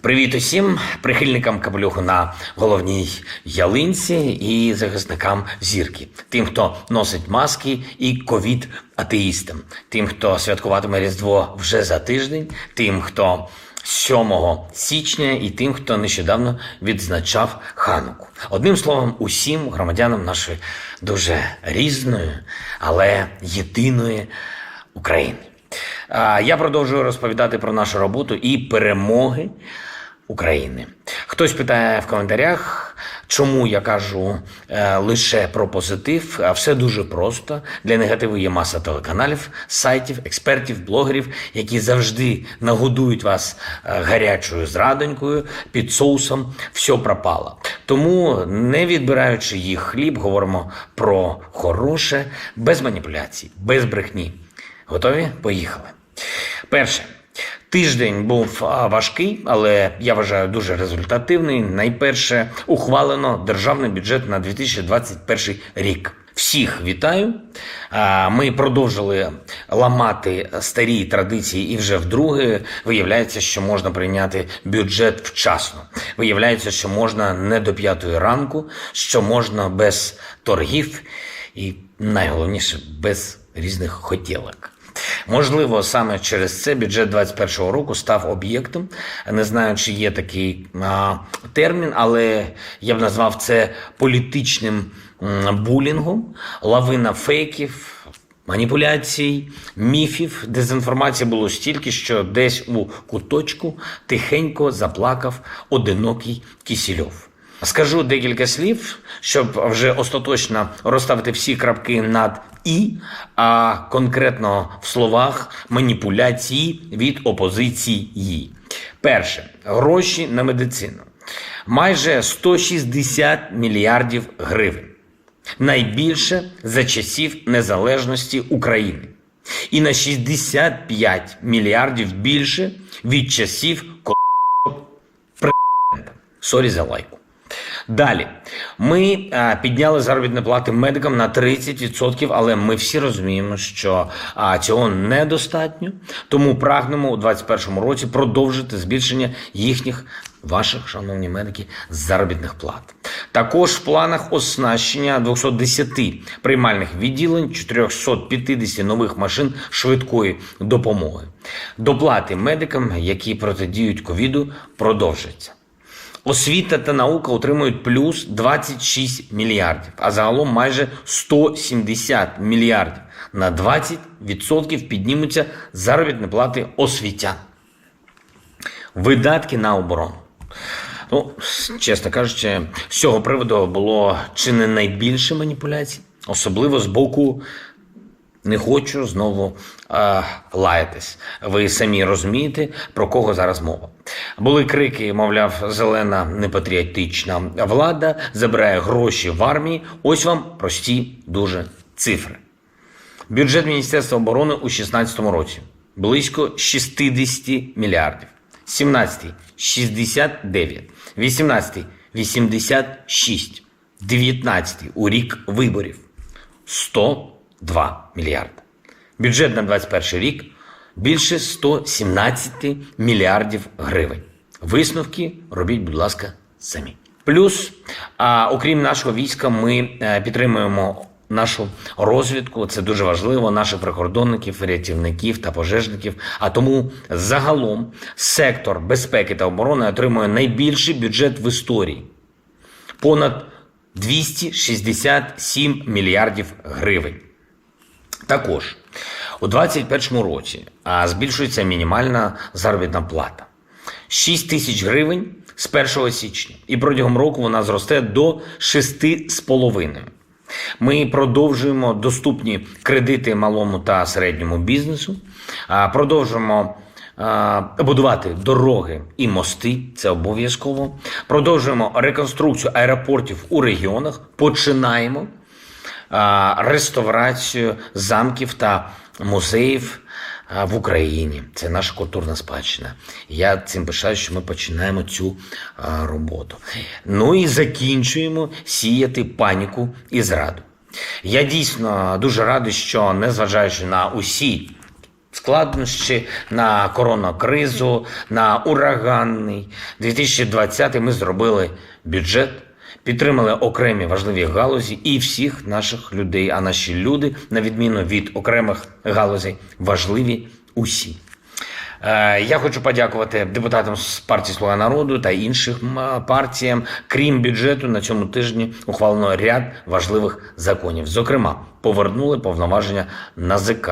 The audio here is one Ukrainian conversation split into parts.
Привіт усім прихильникам капелюху на головній ялинці і захисникам зірки, тим, хто носить маски і ковід атеїстам, тим, хто святкуватиме Різдво вже за тиждень, тим, хто 7 січня і тим, хто нещодавно відзначав Хануку. Одним словом, усім громадянам нашої дуже різної, але єдиної України. Я продовжую розповідати про нашу роботу і перемоги України. Хтось питає в коментарях, чому я кажу е, лише про позитив, а все дуже просто. Для негативу є маса телеканалів, сайтів, експертів, блогерів, які завжди нагодують вас е, гарячою зрадонькою під соусом все пропало. Тому, не відбираючи їх хліб, говоримо про хороше, без маніпуляцій, без брехні. Готові? Поїхали. Перше. Тиждень був важкий, але я вважаю дуже результативний. Найперше ухвалено державний бюджет на 2021 рік. Всіх вітаю. Ми продовжили ламати старі традиції, і вже вдруге виявляється, що можна прийняти бюджет вчасно. Виявляється, що можна не до п'ятої ранку, що можна без торгів, і найголовніше без різних хотілок. Можливо, саме через це бюджет 2021 року став об'єктом. Не знаю, чи є такий а, термін, але я б назвав це політичним булінгом, лавина фейків. Маніпуляцій, міфів, дезінформації було стільки, що десь у куточку тихенько заплакав одинокий Кісільов. Скажу декілька слів, щоб вже остаточно розставити всі крапки над і, а конкретно в словах маніпуляції від опозиції. Перше гроші на медицину. Майже 160 мільярдів гривень. Найбільше за часів незалежності України. І на 65 мільярдів більше від часів президента. Сорі за лайку. Далі ми а, підняли заробітні плати медикам на 30%, але ми всі розуміємо, що а, цього недостатньо. Тому прагнемо у 2021 році продовжити збільшення їхніх ваших, шановні медики, заробітних плат. Також в планах оснащення 210 приймальних відділень, 450 нових машин швидкої допомоги. Доплати медикам, які протидіють ковіду, продовжаться. Освіта та наука отримують плюс 26 мільярдів, а загалом майже 170 мільярдів. На 20% піднімуться заробітні плати освітян. Видатки на оборону. Ну, чесно кажучи, з цього приводу було чи не найбільше маніпуляцій, особливо з боку. Не хочу знову е, лаятись. Ви самі розумієте, про кого зараз мова. Були крики, мовляв, зелена непатріотична влада забирає гроші в армії. Ось вам прості дуже цифри. Бюджет Міністерства оборони у 2016 році близько 60 мільярдів. 17 – 69, 18 – 86, 19 у рік виборів 102 мільярди. Бюджет на 21 рік більше 117 мільярдів гривень. Висновки робіть, будь ласка, самі. Плюс, а, окрім нашого війська, ми е, підтримуємо нашу розвідку. Це дуже важливо. Наших прикордонників, рятівників та пожежників. А тому загалом сектор безпеки та оборони отримує найбільший бюджет в історії понад 267 мільярдів гривень. Також у 2021 році збільшується мінімальна заробітна плата 6 тисяч гривень з 1 січня, і протягом року вона зросте до 6,5. Ми продовжуємо доступні кредити малому та середньому бізнесу, продовжуємо будувати дороги і мости. Це обов'язково. Продовжуємо реконструкцію аеропортів у регіонах. Починаємо реставрацію замків та музеїв в Україні. Це наша культурна спадщина. Я цим пишаю, що ми починаємо цю роботу. Ну і закінчуємо сіяти паніку і зраду. Я дійсно дуже радий, що незважаючи на усі складнощі, на коронакризу, на ураганний 2020 ми зробили бюджет, підтримали окремі важливі галузі і всіх наших людей. А наші люди, на відміну від окремих галузей, важливі усі. Е, Я хочу подякувати депутатам з партії Слуга народу та іншим партіям. Крім бюджету, на цьому тижні ухвалено ряд важливих законів. Зокрема, повернули повноваження НАЗК.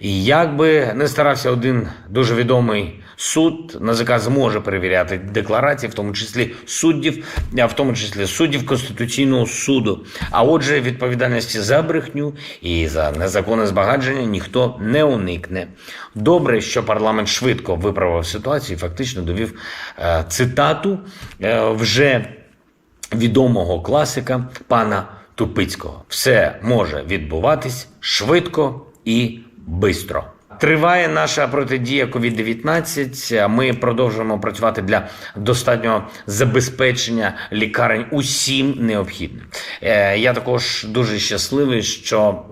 І як би не старався один дуже відомий суд, НАЗК зможе перевіряти декларації, в тому числі суддів, в тому числі суддів Конституційного суду. А отже, відповідальності за брехню і за незаконне збагачення ніхто не уникне. Добре, що парламент швидко виправив ситуацію і фактично довів е, цитату е, вже відомого класика пана Тупицького. Все може відбуватись швидко і бистро. Триває наша протидія COVID-19. Ми продовжуємо працювати для достатнього забезпечення лікарень усім необхідним. Е, Я також дуже щасливий, що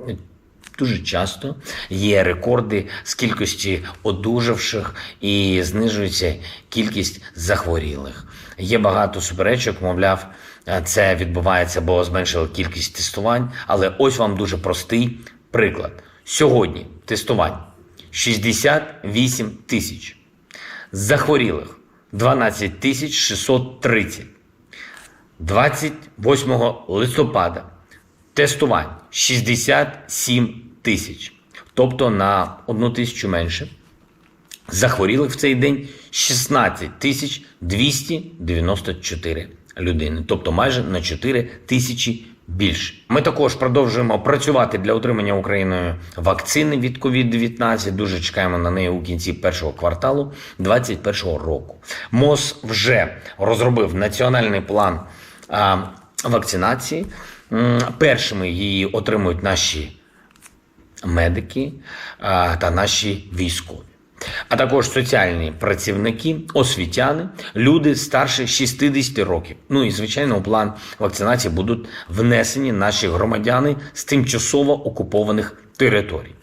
Дуже часто є рекорди з кількості одужавших і знижується кількість захворілих. Є багато суперечок, мовляв, е, це відбувається, бо зменшили кількість тестувань. Але ось вам дуже простий приклад. Сьогодні тестувань 68 тисяч, захворілих 12 тисяч 630. 28 листопада тестувань 67 тисяч, тобто на одну тисячу менше. Захворілих в цей день 16 тисяч 294 людини, тобто майже на 4 тисячі більше. Ми також продовжуємо працювати для отримання Україною вакцини від COVID-19. Дуже чекаємо на неї у кінці першого кварталу 2021 року. МОЗ вже розробив національний план вакцинації. Першими її отримують наші медики та наші військові. А також соціальні працівники, освітяни, люди старше 60 років. Ну і звичайно, у план вакцинації будуть внесені наші громадяни з тимчасово окупованих територій.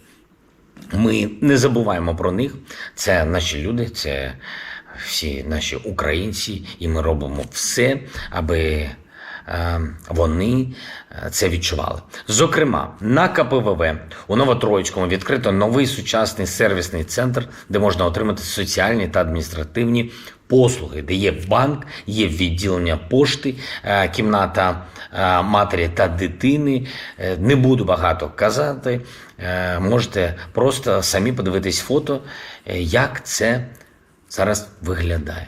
Ми не забуваємо про них. Це наші люди, це всі наші українці, і ми робимо все, аби вони е, це відчували. Зокрема, на КПВВ у Новотроїцькому відкрито новий сучасний сервісний центр, де можна отримати соціальні та адміністративні послуги, де є банк, є відділення пошти, е, кімната е, матері та дитини. Не буду багато казати. Можете просто самі подивитись фото, як це зараз виглядає.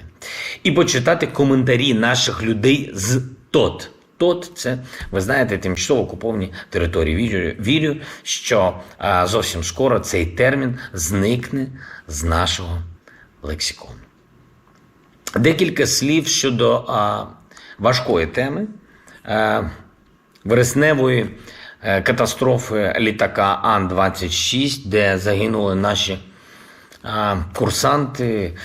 І почитати коментарі наших людей з ТОТ. ТОТ це, ви знаєте, тимчасово окуповані території. Вірю, вірю що а, зовсім скоро цей термін зникне з нашого лексикону. Декілька слів щодо а, важкої теми а, вересневої е, катастрофи літака Ан-26, де загинули наші а, курсанти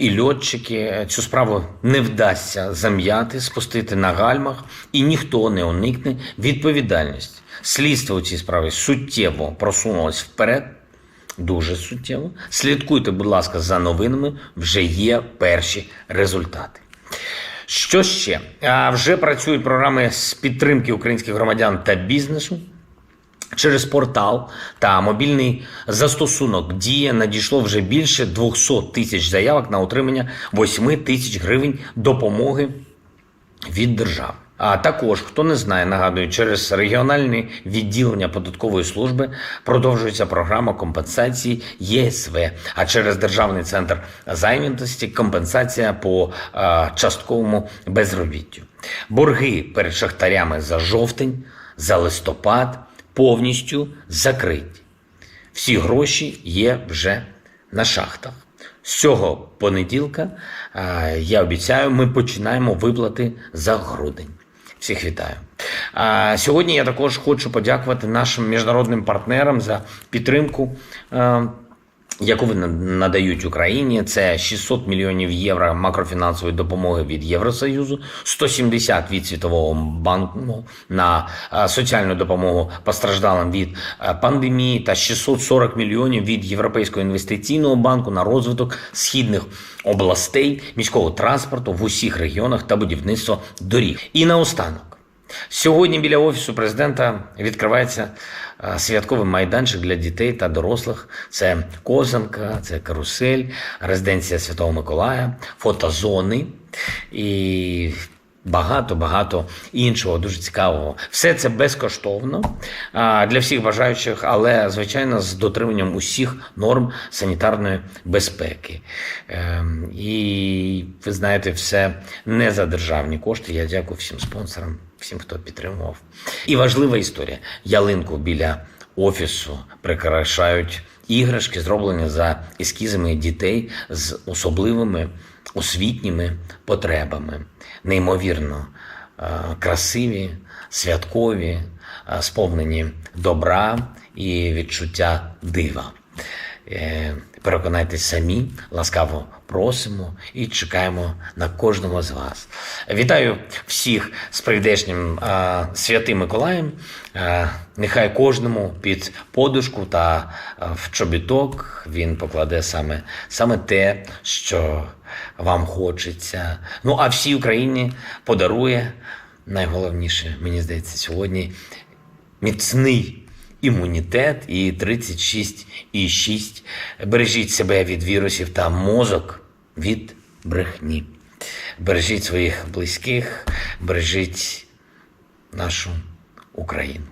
і льотчики. Цю справу не вдасться зам'яти, спустити на гальмах, і ніхто не уникне відповідальності. Слідство у цій справі суттєво просунулось вперед. Дуже суттєво. Слідкуйте, будь ласка, за новинами. Вже є перші результати. Що ще? А вже працюють програми з підтримки українських громадян та бізнесу. Через портал та мобільний застосунок Дія надійшло вже більше 200 тисяч заявок на отримання 8 тисяч гривень допомоги від держави. А також, хто не знає, нагадую, через регіональні відділення податкової служби продовжується програма компенсації ЄСВ, а через Державний центр зайнятості компенсація по частковому безробіттю. Борги перед шахтарями за жовтень, за листопад повністю закриті. Всі гроші є вже на шахтах. З цього понеділка е, я обіцяю, ми починаємо виплати за грудень. Всіх вітаю. А сьогодні я також хочу подякувати нашим міжнародним партнерам за підтримку е, яку вони надають Україні, це 600 мільйонів євро макрофінансової допомоги від Євросоюзу, 170 від Світового банку на е, соціальну допомогу постраждалим від е, пандемії та 640 мільйонів від Європейського інвестиційного банку на розвиток східних областей, міського транспорту в усіх регіонах та будівництво доріг. І наостанок. Сьогодні біля офісу президента відкривається е, святковий майданчик для дітей та дорослих. Це козанка, це карусель, резиденція Святого Миколая, фотозони і багато багато іншого дуже цікавого. Все це безкоштовно для всіх бажаючих, але звичайно з дотриманням усіх норм санітарної безпеки. Ем, І ви знаєте, все не за державні кошти. Я дякую всім спонсорам, всім, хто підтримував. І важлива історія: ялинку біля офісу прикрашають іграшки, зроблені за ескізами дітей з особливими освітніми потребами, неймовірно е, красиві, святкові, е, сповнені добра і відчуття дива. Е, Переконайтесь самі, ласкаво просимо і чекаємо на кожного з вас. Вітаю всіх з прийдешнім а, святим Миколаєм. А, нехай кожному під подушку та в чобіток він покладе саме, саме те, що вам хочеться. Ну а всій Україні подарує найголовніше, мені здається, сьогодні міцний імунітет і 36,6. Бережіть себе від вірусів та мозок від брехні. Бережіть своїх близьких, бережіть нашу Україну.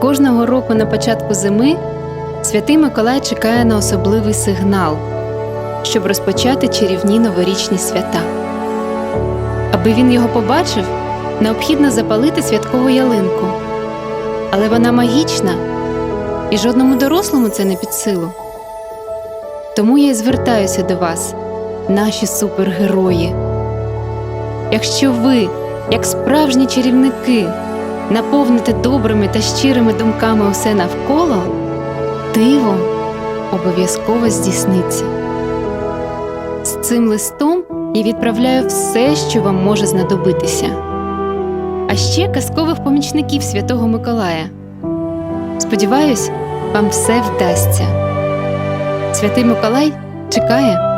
Кожного року на початку зими святий Миколай чекає на особливий сигнал, щоб розпочати чарівні новорічні свята. Аби він його побачив, необхідно запалити святкову ялинку. Але вона магічна, і жодному дорослому це не під силу. Тому я й звертаюся до вас, наші супергерої. Якщо ви, як справжні чарівники, наповните добрими та щирими думками усе навколо, диво обов'язково здійсниться. Цим листом я відправляю все, що вам може знадобитися. А ще казкових помічників Святого Миколая. Сподіваюсь, вам все вдасться. Святий Миколай чекає